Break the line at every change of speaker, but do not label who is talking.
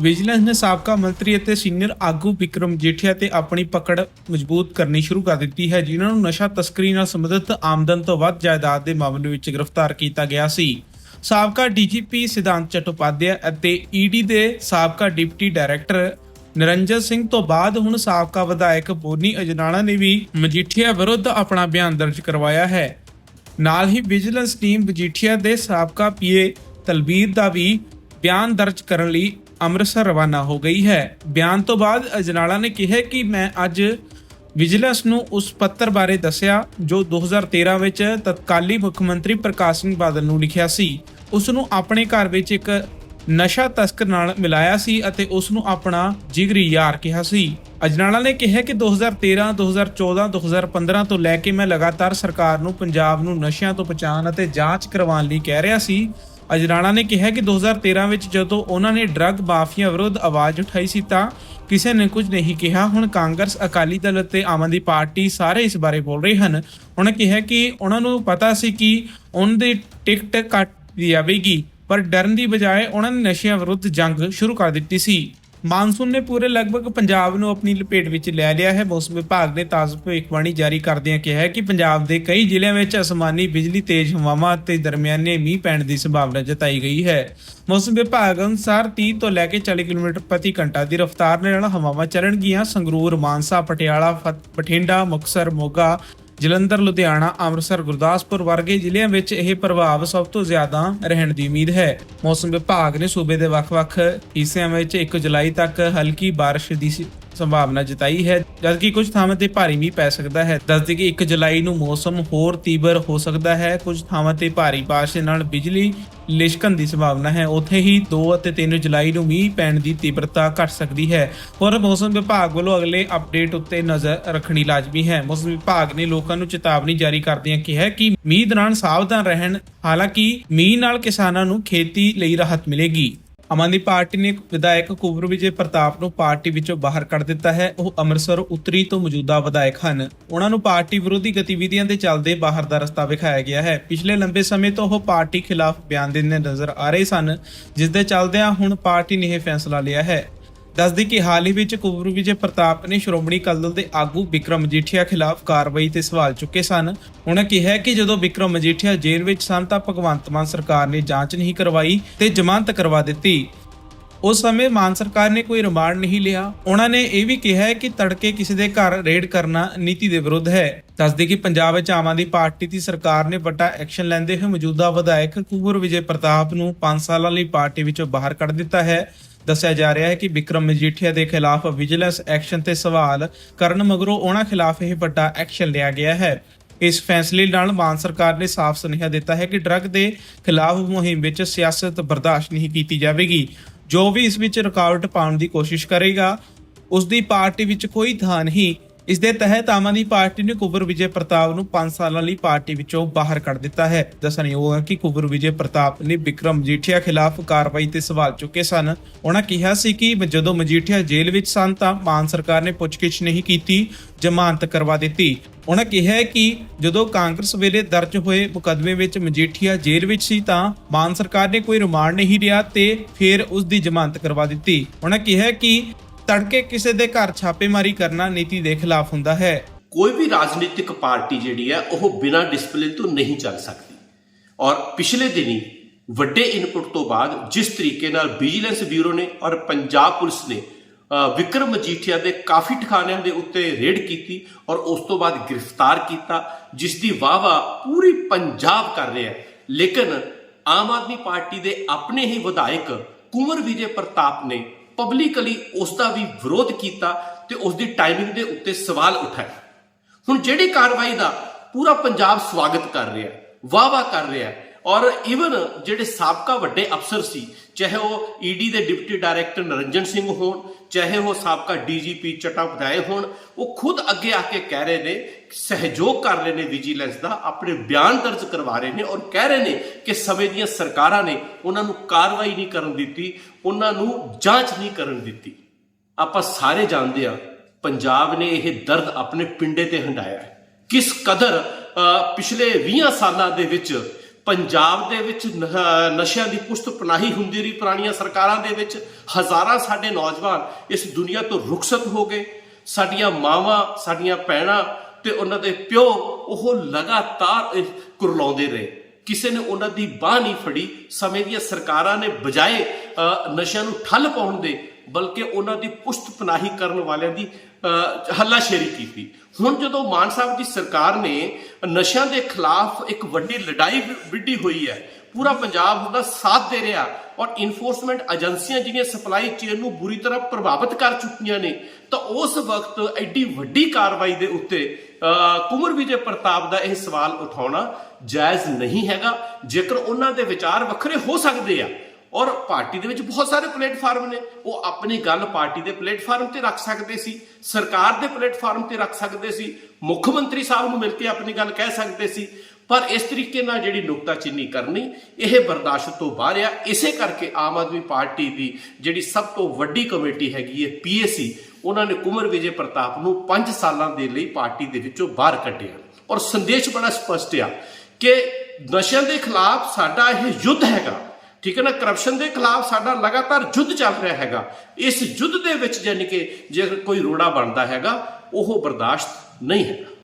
Vigilance ਨੇ ਸਾਬਕਾ ਮੰਤਰੀ ਅਤੇ ਸੀਨੀਅਰ ਆਗੂ ਵਿਕਰਮ ਜੇਠੀਆ ਤੇ ਆਪਣੀ ਪਕੜ ਮਜ਼ਬੂਤ ਕਰਨੀ ਸ਼ੁਰੂ ਕਰ ਦਿੱਤੀ ਹੈ, ਜਿਨ੍ਹਾਂ ਨੂੰ ਨਸ਼ਾ ਤਸਕਰੀ ਨਾਲ ਸੰਬੰਧਿਤ ਆਮਦਨ ਤੋਂ ਵੱਧ ਜਾਇਦਾਦ ਦੇ ਮਾਮਲੇ ਵਿੱਚ ਗ੍ਰਿਫਤਾਰ ਕੀਤਾ ਗਿਆ ਸੀ। ਸਾਬਕਾ ਡੀਜੀਪੀ ਸਿਧਾਂਤ ਚਟੋਪਾਧਿਆ ਅਤੇ ਈਡੀ ਦੇ ਸਾਬਕਾ ਡਿਪਟੀ ਡਾਇਰੈਕਟਰ ਨਿਰੰਜਨ ਸਿੰਘ ਤੋਂ ਬਾਅਦ ਹੁਣ ਸਾਬਕਾ ਵਿਧਾਇਕ ਬੋਨੀ ਅਜਨਾਲਾ ਨੇ ਵੀ ਮਜੀਠੀਆ ਵਿਰੁੱਧ ਆਪਣਾ ਬਿਆਨ ਦਰਜ ਕਰਵਾਇਆ ਹੈ। ਨਾਲ ਹੀ ਵਿਜੀਲੈਂਸ ਟੀਮ ਮਜੀਠੀਆ ਦੇ ਸਾਬਕਾ ਪੀਏ ਤਲਬੀਰ ਦਾ ਵੀ ਬਿਆਨ ਦਰਜ ਕਰਨ ਲਈ ਅੰਮ੍ਰਿਤਸਰ ਰਵਾਨਾ ਹੋ ਗਈ ਹੈ। ਬਿਆਨ ਤੋਂ ਬਾਅਦ ਅਜਨਾਲਾ ਨੇ ਕਿਹਾ ਕਿ ਮੈਂ ਅੱਜ ਵਿਜੀਲੈਂਸ ਨੂੰ ਉਸ ਪੱਤਰ ਬਾਰੇ ਦੱਸਿਆ, ਜੋ 2013 ਵਿੱਚ ਤਤਕਾਲੀ ਮੁੱਖ ਮੰਤਰੀ ਪ੍ਰਕਾਸ਼ ਸਿੰਘ ਬਾਦਲ ਨੂੰ ਲਿਖਿਆ ਸੀ। ਉਸ ਨੂੰ ਆਪਣੇ ਘਰ ਵਿੱਚ ਇੱਕ ਨਸ਼ਾ ਤਸਕਰ ਨਾਲ ਮਿਲਾਇਆ ਸੀ ਅਤੇ ਉਸ ਨੂੰ ਆਪਣਾ ਜਿਗਰੀ ਯਾਰ ਕਿਹਾ ਸੀ। ਅਜਨਾਲਾ ਨੇ ਕਿਹਾ ਕਿ 2013 2014 2015 ਤੋਂ ਲੈ ਕੇ ਮੈਂ ਲਗਾਤਾਰ ਸਰਕਾਰ ਨੂੰ ਪੰਜਾਬ ਨੂੰ ਨਸ਼ਿਆਂ ਤੋਂ ਬਚਾਉਣ ਅਤੇ ਜਾਂਚ ਕਰਵਾਉਣ ਲਈ ਕਹਿ ਰਿਹਾ ਸੀ। ਅਜਰਾਣਾ ਨੇ ਕਿਹਾ ਕਿ 2013 ਵਿੱਚ ਜਦੋਂ ਉਹਨਾਂ ਨੇ ਡਰੱਗ ਮਾਫੀਆ ਵਿਰੁੱਧ ਆਵਾਜ਼ ਉਠਾਈ ਸੀ ਤਾਂ ਕਿਸੇ ਨੇ ਕੁਝ ਨਹੀਂ ਕਿਹਾ। ਹੁਣ ਕਾਂਗਰਸ, ਅਕਾਲੀ ਦਲ ਅਤੇ ਆਮ ਆਦਮੀ ਪਾਰਟੀ ਸਾਰੇ ਇਸ ਬਾਰੇ ਬੋਲ ਰਹੇ ਹਨ। ਉਹਨਾਂ ਕਿਹਾ ਕਿ ਉਹਨਾਂ ਨੂੰ ਪਤਾ ਸੀ ਕਿ ਉਹਨਾਂ ਦੀ ਟਿਕਟ ਕੱਟ ਜਾਵੇਗੀ, ਪਰ ਡਰਨ ਦੀ ਬਜਾਏ ਉਹਨਾਂ ਨੇ ਨਸ਼ਿਆਂ ਵਿਰੁੱਧ ਜੰਗ ਸ਼ੁਰੂ ਕਰ ਦਿੱਤੀ ਸੀ। ਮਾਨਸੂਨ ਨੇ ਪੂਰੇ ਲਗਭਗ ਪੰਜਾਬ ਨੂੰ ਆਪਣੀ ਲਪੇਟ ਵਿੱਚ ਲੈ ਲਿਆ ਹੈ। ਮੌਸਮ ਵਿਭਾਗ ਨੇ ਤਾਜ਼ਾ ਭਵਿੱਖਬਾਣੀ ਜਾਰੀ ਕਰਦਿਆਂ ਕਿਹਾ ਹੈ ਕਿ ਪੰਜਾਬ ਦੇ ਕਈ ਜ਼ਿਲ੍ਹਿਆਂ ਵਿੱਚ ਅਸਮਾਨੀ ਬਿਜਲੀ ਤੇਜ਼ ਹਵਾਵਾਂ ਅਤੇ ਦਰਮਿਆਨੇ ਮੀਂਹ ਪੈਣ ਦੀ ਸੰਭਾਵਨਾ ਜਤਾਈ ਗਈ ਹੈ। ਮੌਸਮ ਵਿਭਾਗ ਅਨੁਸਾਰ 30 ਤੋਂ ਲੈ ਕੇ 40 ਕਿਲੋਮੀਟਰ ਪ੍ਰਤੀ ਘੰਟਾ ਦੀ ਰਫ਼ਤਾਰ ਨਾਲ ਹਵਾਵਾਂ ਚੱਲਣਗੀਆਂ। ਸੰਗਰੂਰ, ਮਾਨਸਾ, ਪਟਿਆਲਾ, ਫਤ- ਬਠਿੰਡਾ, ਮੁਕਤਸਰ, ਮੋਗਾ ਜਲੰਧਰ, ਲੁਧਿਆਣਾ, ਅੰਮ੍ਰਿਤਸਰ, ਗੁਰਦਾਸਪੁਰ ਵਰਗੇ ਜ਼ਿਲ੍ਹਿਆਂ ਵਿੱਚ ਇਹ ਪ੍ਰਭਾਵ ਸਭ ਤੋਂ ਜ਼ਿਆਦਾ ਰਹਿਣ ਦੀ ਉਮੀਦ ਹੈ। ਮੌਸਮ ਵਿਭਾਗ ਨੇ ਸੂਬੇ ਦੇ ਵੱਖ-ਵੱਖ ਹਿੱਸਿਆਂ ਵਿੱਚ 1 ਜੁਲਾਈ ਤੱਕ ਹਲਕੀ ਬਾਰਿਸ਼ ਦੀ ਸੀ- ਸੰਭਾਵਨਾ ਜਤਾਈ ਹੈ। ਜਦਕਿ ਕੁਝ ਥਾਵਾਂ ਤੇ ਭਾਰੀ ਮੀਂਹ ਪੈ ਸਕਦਾ ਹੈ। ਦੱਸਦੇ ਕਿ 1 ਜੁਲਾਈ ਨੂੰ ਮੌਸਮ ਹੋਰ ਤੀਬਰ ਹੋ ਸਕਦਾ ਹੈ। ਕੁਝ ਥਾਵਾਂ ਤੇ ਭਾਰੀ ਬਾਰਿਸ਼ ਨਾਲ ਬਿਜਲੀ ਲਿਸ਼ਕਣ ਦੀ ਸੰਭਾਵਨਾ ਹੈ। ਉੱਥੇ ਹੀ 2 ਅਤੇ 3 ਜੁਲਾਈ ਨੂੰ ਮੀਂਹ ਪੈਣ ਦੀ ਤੀਬਰਤਾ ਘਟ ਸਕਦੀ ਹੈ। ਪਰ ਮੌਸਮ ਵਿਭਾਗ ਵੱਲੋਂ ਅਗਲੇ ਅਪਡੇਟ ਉੱਤੇ ਨਜ਼ਰ ਰੱਖਣੀ ਲਾਜ਼ਮੀ ਹੈ। ਮੌਸਮ ਵਿਭਾਗ ਨੇ ਲੋਕਾਂ ਨੂੰ ਚੇਤਾਵਨੀ ਜਾਰੀ ਕਰਦਿਆਂ ਕਿਹਾ ਕਿ ਮੀਂਹ ਦੌਰਾਨ ਸਾਵਧਾਨ ਰਹਿਣ, ਹਾਲਾਂਕਿ ਮੀਂਹ ਨਾਲ ਕਿਸਾਨਾਂ ਨੂੰ ਖੇਤੀ ਲਈ ਰਾਹਤ ਮਿਲੇਗੀ। ਆਮ ਆਦਮੀ ਪਾਰਟੀ ਨੇ ਵਿਧਾਇਕ ਕੁਵਰ ਵਿਜੇ ਪ੍ਰਤਾਪ ਨੂੰ ਪਾਰਟੀ ਵਿੱਚੋਂ ਬਾਹਰ ਕੱਢ ਦਿੱਤਾ ਹੈ। ਉਹ ਅੰਮ੍ਰਿਤਸਰ ਉੱਤਰੀ ਤੋਂ ਮੌਜੂਦਾ ਵਿਧਾਇਕ ਹਨ। ਉਹਨਾਂ ਨੂੰ ਪਾਰਟੀ ਵਿਰੋਧੀ ਗਤੀਵਿਧੀਆਂ ਦੇ ਚੱਲਦੇ ਬਾਹਰ ਦਾ ਰਸਤਾ ਵਿਖਾਇਆ ਗਿਆ ਹੈ। ਪਿਛਲੇ ਲੰਬੇ ਸਮੇਂ ਤੋਂ ਉਹ ਪਾਰਟੀ ਖਿਲਾਫ ਬਿਆਨ ਦਿੰਦੇ ਨਜ਼ਰ ਆ ਰਹੇ ਸਨ, ਜਿਸ ਦੇ ਚੱਲਦਿਆਂ ਹੁਣ ਪਾਰਟੀ ਨੇ ਇਹ ਫੈਸਲਾ ਲਿਆ ਹੈ। ਦੱਸਦੀ ਕਿ ਹਾਲ ਹੀ ਵਿੱਚ ਕੁਬਰ ਵਿਜੇ ਪ੍ਰਤਾਪ ਨੇ ਸ਼੍ਰੋਮਣੀ ਅਕਾਲੀ ਦਲ ਦੇ ਆਗੂ ਵਿਕਰਮ ਮਜੀਠੀਆ ਖਿਲਾਫ ਕਾਰਵਾਈ ਤੇ ਸਵਾਲ ਚੁੱਕੇ ਸਨ। ਉਹਨਾਂ ਕਿਹਾ ਕਿ ਜਦੋਂ ਵਿਕਰਮ ਮਜੀਠੀਆ ਜੇਲ੍ਹ ਵਿੱਚ ਸਨ ਤਾਂ ਭਗਵੰਤ ਮਾਨ ਸਰਕਾਰ ਨੇ ਜਾਂਚ ਨਹੀਂ ਕਰਵਾਈ ਤੇ ਜ਼ਮਾਨਤ ਕਰਵਾ ਦਿੱਤੀ। ਉਸ ਸਮੇਂ ਮਾਨ ਸਰਕਾਰ ਨੇ ਕੋਈ ਰਿਮਾਂਡ ਨਹੀਂ ਲਿਆ। ਉਹਨਾਂ ਨੇ ਇਹ ਵੀ ਕਿਹਾ ਕਿ ਤੜਕੇ ਕਿਸੇ ਦੇ ਘਰ ਰੇਡ ਕਰਨਾ ਨੀਤੀ ਦੇ ਵਿਰੁੱਧ ਹੈ। ਦੱਸਦੇ ਕਿ ਪੰਜਾਬ ਵਿੱਚ ਆਮ ਆਦਮੀ ਪਾਰਟੀ ਦੀ ਸਰਕਾਰ ਨੇ ਵੱਡਾ ਐਕਸ਼ਨ ਲੈਂਦੇ ਹੋਏ ਮੌਜੂਦਾ ਵਿਧਾਇਕ ਕੁਬਰ ਵਿਜੇ ਪ੍ਰਤਾਪ ਨੂੰ 5 ਸਾਲਾਂ ਲਈ ਪਾਰਟੀ ਵਿੱਚੋਂ ਬਾਹਰ ਕੱਢ ਦਿੱਤਾ ਹੈ। ਦੱਸਿਆ ਜਾ ਰਿਹਾ ਹੈ ਕਿ ਵਿਕਰਮ ਮਜੀਠੀਆ ਦੇ ਖਿਲਾਫ ਵਿਜੀਲੈਂਸ ਐਕਸ਼ਨ ਤੇ ਸਵਾਲ ਕਰਨ ਮਗਰੋਂ ਉਹਨਾਂ ਖਿਲਾਫ ਇਹ ਵੱਡਾ ਐਕਸ਼ਨ ਲਿਆ ਗਿਆ ਹੈ। ਇਸ ਫੈਸਲੇ ਨਾਲ ਮਾਨ ਸਰਕਾਰ ਨੇ ਸਾਫ਼ ਸੁਨੇਹਾ ਦਿੱਤਾ ਹੈ ਕਿ ਡਰੱਗ ਦੇ ਖਿਲਾਫ ਮੁਹਿੰਮ ਵਿੱਚ ਸਿਆਸਤ ਬਰਦਾਸ਼ਤ ਨਹੀਂ ਕੀਤੀ ਜਾਵੇਗੀ। ਜੋ ਵੀ ਇਸ ਵਿੱਚ ਰੁਕਾਵਟ ਪਾਉਣ ਦੀ ਕੋਸ਼ਿਸ਼ ਕਰੇਗਾ ਉਸ ਦੀ ਪਾਰਟੀ ਵਿੱਚ ਕੋਈ ਥਾਂ ਨਹੀਂ ਇਸ ਦੇ ਤਹਿਤ ਆਮ ਆਦਮੀ ਪਾਰਟੀ ਨੇ ਕੁਬਰ ਵਿਜੇ ਪ੍ਰਤਾਪ ਨੂੰ 5 ਸਾਲਾਂ ਲਈ ਪਾਰਟੀ ਵਿੱਚੋਂ ਬਾਹਰ ਕੱਢ ਦਿੱਤਾ ਹੈ। ਦੱਸਣਯੋਗ ਹੈ ਕਿ ਕੁਬਰ ਵਿਜੇ ਪ੍ਰਤਾਪ ਨੇ ਵਿਕਰਮ ਮਜੀਠੀਆ ਖਿਲਾਫ ਕਾਰਵਾਈ ਤੇ ਸਵਾਲ ਚੁੱਕੇ ਸਨ। ਉਹਨਾਂ ਕਿਹਾ ਸੀ ਕਿ ਜਦੋਂ ਮਜੀਠੀਆ ਜੇਲ੍ਹ ਵਿੱਚ ਸਨ ਤਾਂ ਮਾਨ ਸਰਕਾਰ ਨੇ ਪੁੱਛਗਿੱਛ ਨਹੀਂ ਕੀਤੀ, ਜ਼ਮਾਨਤ ਕਰਵਾ ਦਿੱਤੀ। ਉਹਨਾਂ ਕਿਹਾ ਕਿ ਜਦੋਂ ਕਾਂਗਰਸ ਵੇਲੇ ਦਰਜ ਹੋਏ ਮੁਕੱਦਮੇ ਵਿੱਚ ਮਜੀਠੀਆ ਜੇਲ੍ਹ ਵਿੱਚ ਸੀ ਤਾਂ ਮਾਨ ਸਰਕਾਰ ਨੇ ਕੋਈ ਰਿਮਾਂਡ ਨਹੀਂ ਲਿਆ ਤੇ ਫਿਰ ਉਸ ਦੀ ਜ਼ਮਾਨਤ ਕਰਵਾ ਦਿੱਤੀ। ਉਹਨਾਂ ਕਿਹਾ ਕਿ ਤੜਕੇ ਕਿਸੇ ਦੇ ਘਰ ਛਾਪੇਮਾਰੀ ਕਰਨਾ ਨੀਤੀ ਦੇ ਖਿਲਾਫ ਹੁੰਦਾ ਹੈ।
ਕੋਈ ਵੀ ਰਾਜਨੀਤਿਕ ਪਾਰਟੀ ਜਿਹੜੀ ਹੈ, ਉਹ ਬਿਨਾਂ ਡਿਸਪਲਿਨ ਤੋਂ ਨਹੀਂ ਚੱਲ ਸਕਦੀ। ਔਰ ਪਿਛਲੇ ਦਿਨੀ ਵੱਡੇ ਇਨਪੁਟ ਤੋਂ ਬਾਅਦ ਜਿਸ ਤਰੀਕੇ ਨਾਲ ਵਿਜੀਲੈਂਸ ਬਿਊਰੋ ਨੇ ਔਰ ਪੰਜਾਬ ਪੁਲਿਸ ਨੇ ਵਿਕਰਮ ਮਜੀਠੀਆ ਦੇ ਕਾਫੀ ਠਿਕਾਣਿਆਂ ਦੇ ਉੱਤੇ ਰੇਡ ਕੀਤੀ ਔਰ ਉਸ ਤੋਂ ਬਾਅਦ ਗ੍ਰਿਫਤਾਰ ਕੀਤਾ, ਜਿਸ ਦੀ ਵਾਵਾ ਪੂਰੀ ਪੰਜਾਬ ਕਰ ਰਿਹਾ ਹੈ। ਲੇਕਿਨ ਆਮ ਆਦਮੀ ਪਾਰਟੀ ਦੇ ਆਪਣੇ ਹੀ ਵਿਧਾਇਕ ਕੁੰਵਰ ਵਿਜੇ ਪ੍ਰਤਾਪ ਨੇ ਪਬਲਿਕਲੀ ਉਸ ਦਾ ਵੀ ਵਿਰੋਧ ਕੀਤਾ ਤੇ ਉਸ ਦੀ ਟਾਈਮਿੰਗ ਦੇ ਉੱਤੇ ਸਵਾਲ ਉਠਾਏ ਹੁਣ ਜਿਹੜੀ ਕਾਰਵਾਈ ਦਾ ਪੂਰਾ ਪੰਜਾਬ ਸਵਾਗਤ ਕਰ ਰਿਹਾ ਵਾਹ-ਵਾਹ ਕਰ ਰਿਹਾ ਔਰ ਇਵਨ ਜਿਹੜੇ ਸਾਬਕਾ ਵੱਡੇ ਅਫਸਰ ਸੀ, ਚਾਹੇ ਉਹ ਈਡੀ ਦੇ ਡਿਪਟੀ ਡਾਇਰੈਕਟਰ ਨਰਿੰਜਨ ਸਿੰਘ ਹੋਣ, ਚਾਹੇ ਉਹ ਸਾਬਕਾ ਡੀਜੀਪੀ ਚਟਾਪਧਾਏ ਹੋਣ, ਉਹ ਖੁਦ ਅੱਗੇ ਆ ਕੇ ਕਹਿ ਰਹੇ ਨੇ, ਸਹਿਯੋਗ ਕਰ ਰਹੇ ਨੇ ਵਿਜੀਲੈਂਸ ਦਾ, ਆਪਣੇ ਬਿਆਨ ਦਰਜ ਕਰਵਾ ਰਹੇ ਨੇ ਔਰ ਕਹਿ ਰਹੇ ਨੇ ਕਿ ਸਮੇਂ ਦੀਆਂ ਸਰਕਾਰਾਂ ਨੇ ਉਹਨਾਂ ਨੂੰ ਕਾਰਵਾਈ ਨਹੀਂ ਕਰਨ ਦਿੱਤੀ, ਉਹਨਾਂ ਨੂੰ ਜਾਂਚ ਨਹੀਂ ਕਰਨ ਦਿੱਤੀ। ਆਪਾਂ ਸਾਰੇ ਜਾਣਦੇ ਆ ਪੰਜਾਬ ਨੇ ਇਹ ਦਰਦ ਆਪਣੇ ਪਿੰਡੇ ਤੇ ਹੰਡਾਇਆ ਕਿਸ ਕਦਰ ਪਿਛਲੇ 20 ਸਾਲਾਂ ਦੇ ਵਿੱਚ ਪੰਜਾਬ ਦੇ ਵਿੱਚ ਨਸ਼ਿਆਂ ਦੀ ਪੁਸ਼ਤ ਪਨਾਹੀ ਹੁੰਦੀ ਰਹੀ ਪੁਰਾਣੀਆਂ ਸਰਕਾਰਾਂ ਦੇ ਵਿੱਚ। ਹਜ਼ਾਰਾਂ ਸਾਡੇ ਨੌਜਵਾਨ ਇਸ ਦੁਨੀਆ ਤੋਂ ਰੁਖਸਤ ਹੋ ਗਏ। ਸਾਡੀਆਂ ਮਾਵਾਂ ਸਾਡੀਆਂ ਭੈਣਾਂ ਤੇ ਉਹਨਾਂ ਦੇ ਪਿਓ ਉਹ ਲਗਾਤਾਰ ਕੁਰਲਾਉਂਦੇ ਰਹੇ। ਕਿਸੇ ਨੇ ਉਹਨਾਂ ਦੀ ਬਾਹ ਨਹੀਂ ਫੜੀ। ਸਮੇਂ ਦੀਆਂ ਸਰਕਾਰਾਂ ਨੇ ਬਜਾਏ ਅ, ਨਸ਼ਿਆਂ ਨੂੰ ਠੱਲ ਪਾਉਣ ਦੇ ਬਲਕਿ ਉਹਨਾਂ ਦੀ ਪੁਸ਼ਤ ਪਨਾਹੀ ਕਰਨ ਵਾਲਿਆਂ ਦੀ ਅ, ਹੱਲਾਸ਼ੇਰੀ ਕੀਤੀ। ਹੁਣ ਜਦੋਂ ਮਾਨ ਸਾਹਿਬ ਦੀ ਸਰਕਾਰ ਨੇ ਨਸ਼ਿਆਂ ਦੇ ਖਿਲਾਫ ਇੱਕ ਵੱਡੀ ਲੜਾਈ ਵਿੱਢੀ ਹੋਈ ਹੈ ਪੂਰਾ ਪੰਜਾਬ ਉਹਦਾ ਸਾਥ ਦੇ ਰਿਹਾ ਔਰ ਇਨਫੋਰਸਮੈਂਟ ਏਜੰਸੀਆਂ ਜਿਹੜੀਆਂ ਸਪਲਾਈ ਚੇਨ ਨੂੰ ਬੁਰੀ ਤਰ੍ਹਾਂ ਪ੍ਰਭਾਵਿਤ ਕਰ ਚੁੱਕੀਆਂ ਨੇ ਤਾਂ ਉਸ ਵਕਤ ਐਡੀ ਵੱਡੀ ਕਾਰਵਾਈ ਦੇ ਉੱਤੇ ਅ, ਵਿਜੇ ਪ੍ਰਤਾਪ ਦਾ ਇਹ ਸਵਾਲ ਉਠਾਉਣਾ ਜਾਇਜ਼ ਨਹੀਂ ਹੈਗਾ। ਜੇਕਰ ਉਹਨਾਂ ਦੇ ਵਿਚਾਰ ਵੱਖਰੇ ਹੋ ਸਕਦੇ ਆ ਔਰ ਪਾਰਟੀ ਦੇ ਵਿੱਚ ਬਹੁਤ ਸਾਰੇ ਪਲੇਟਫਾਰਮ ਨੇ। ਉਹ ਆਪਣੀ ਗੱਲ ਪਾਰਟੀ ਦੇ ਪਲੇਟਫਾਰਮ ਤੇ ਰੱਖ ਸਕਦੇ ਸੀ, ਸਰਕਾਰ ਦੇ ਪਲੇਟਫਾਰਮ ਤੇ ਰੱਖ ਸਕਦੇ ਸੀ, ਮੁੱਖ ਮੰਤਰੀ ਸਾਹਿਬ ਨੂੰ ਮਿਲ ਕੇ ਆਪਣੀ ਗੱਲ ਕਹਿ ਸਕਦੇ ਸੀ। ਪਰ ਇਸ ਤਰੀਕੇ ਨਾਲ ਜਿਹੜੀ ਨੁਕਤਾਚੀਨੀ ਕਰਨੀ, ਇਹ ਬਰਦਾਸ਼ਤ ਤੋਂ ਬਾਹਰ ਆ। ਇਸੇ ਕਰਕੇ ਆਮ ਆਦਮੀ ਪਾਰਟੀ ਦੀ ਜਿਹੜੀ ਸਭ ਤੋਂ ਵੱਡੀ ਕਮੇਟੀ ਹੈਗੀ ਹੈ, ਪੀਏਸੀ, ਉਹਨਾਂ ਨੇ ਕੁਮਰ ਵਿਜੇ ਪ੍ਰਤਾਪ ਨੂੰ 5 ਸਾਲਾਂ ਦੇ ਲਈ ਪਾਰਟੀ ਦੇ ਵਿੱਚੋਂ ਬਾਹਰ ਕੱਢਿਆ। ਔਰ ਸੰਦੇਸ਼ ਬੜਾ ਸਪਸ਼ਟ ਆ ਕਿ ਨਸ਼ਿਆਂ ਦੇ ਖਿਲਾਫ ਸਾਡਾ ਇਹ ਯੁੱਧ ਹੈਗਾ। ਠੀਕ ਹੈ ਨਾ? ਕਰਪਸ਼ਨ ਦੇ ਖਿਲਾਫ ਸਾਡਾ ਲਗਾਤਾਰ ਯੁੱਧ ਚੱਲ ਰਿਹਾ ਹੈਗਾ। ਇਸ ਯੁੱਧ ਦੇ ਵਿੱਚ ਯਾਨੀ ਕਿ ਜੇ ਕੋਈ ਰੋੜਾ ਬਣਦਾ ਹੈਗਾ, ਉਹ ਬਰਦਾਸ਼ਤ ਨਹੀਂ ਹੈਗਾ।